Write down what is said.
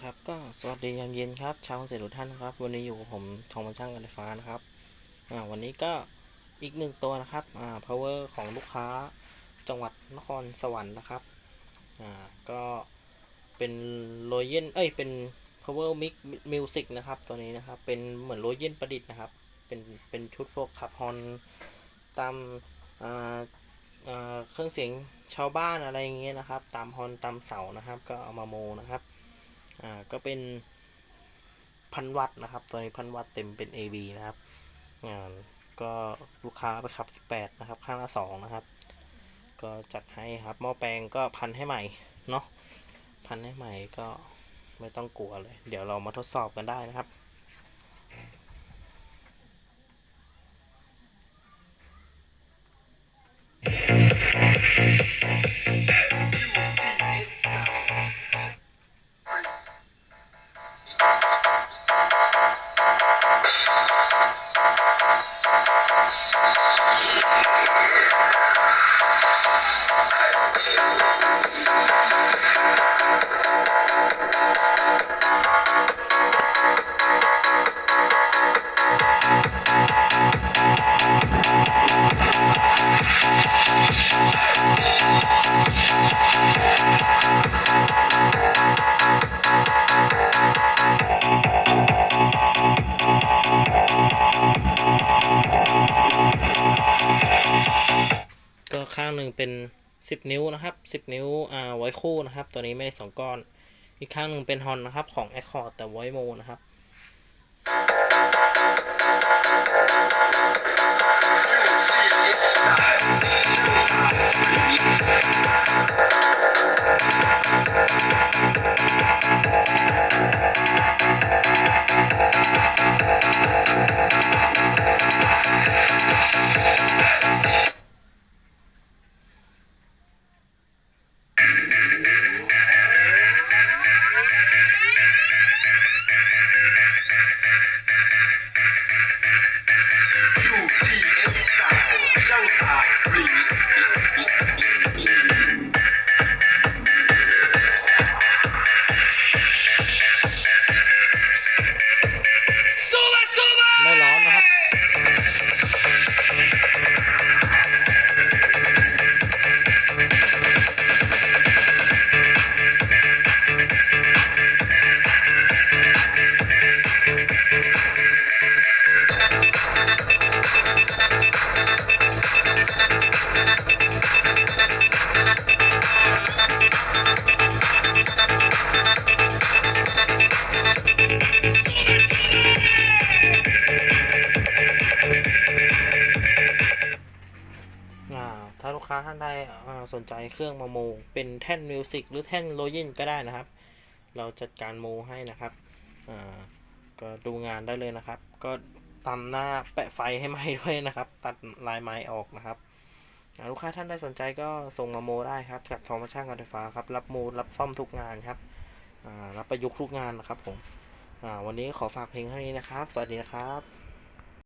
ครับก็สวัสดียามเย็นครับชาวเกษตรทุกท่านนะครับ วันนี้อยู่กับผมทองมันช่างกันไฟฟ้านะครับอ่าวันนี้ก็อีกหนึ่งตัวนะครับอ่า power ของลูกค้าจังหวัดนครสวรรค์นะครับอ่าก็เป็นโรเยนเอ้ยเป็น power mix music นะครับตัวนี้นะครับเป็นเหมือนโรเยนประดิษฐ์นะครับเป็นเป็นชุดพวกขับฮอนตามอ่าเอ่อเครื่องเสียงชาวบ้านอะไรอย่างเงี้ยนะครับ ตามฮอนตามเสานะครับ ก็เอามาโมนะครับ อ่าก็เป็นพันวัตนะครับตัวนี้พันวัตเต็มเป็น AV นะครับอ่าก็ลูกค้าไปขับ 18 นะครับ ข้างละ 2 นะครับ ก็จัดให้ครับหม้อแปลงก็พันให้ใหม่เนาะพันให้ใหม่ก็ไม่ต้องกลัวเลย เดี๋ยวเรามาทดสอบกันได้นะครับ Thank you. ข้างหนึ่งเป็น 10 นิ้วนะครับ 10 นิ้วอ่าไว้คู่นะครับ ตัวนี้ไม่ได้สองก้อน อีกข้างหนึ่งเป็นฮอนนะครับของ Accord แต่ไว้โมนะครับ Thank you. ถ้าลูกค้าท่านใดสนใจเครื่องมาโม เป็นแท่นมิวสิกหรือแท่นโลยินก็ได้นะครับ เราจัดการโมให้นะครับอ่าก็ดูงานได้เลยนะครับ ก็ตามหน้าแปะไฟให้ไหมด้วยนะครับ ตัดลายไม้ออกนะครับลูกค้าท่านใดสนใจก็ส่งมาโมได้ครับจากทอมาช่างการไฟฟ้าครับ รับโมรับซ่อมทุกงานครับอ่ารับประยุกต์ทุกงานนะครับผมอ่าวันนี้ขอฝากเพลงเท่านี้นะครับ สวัสดีนะครับ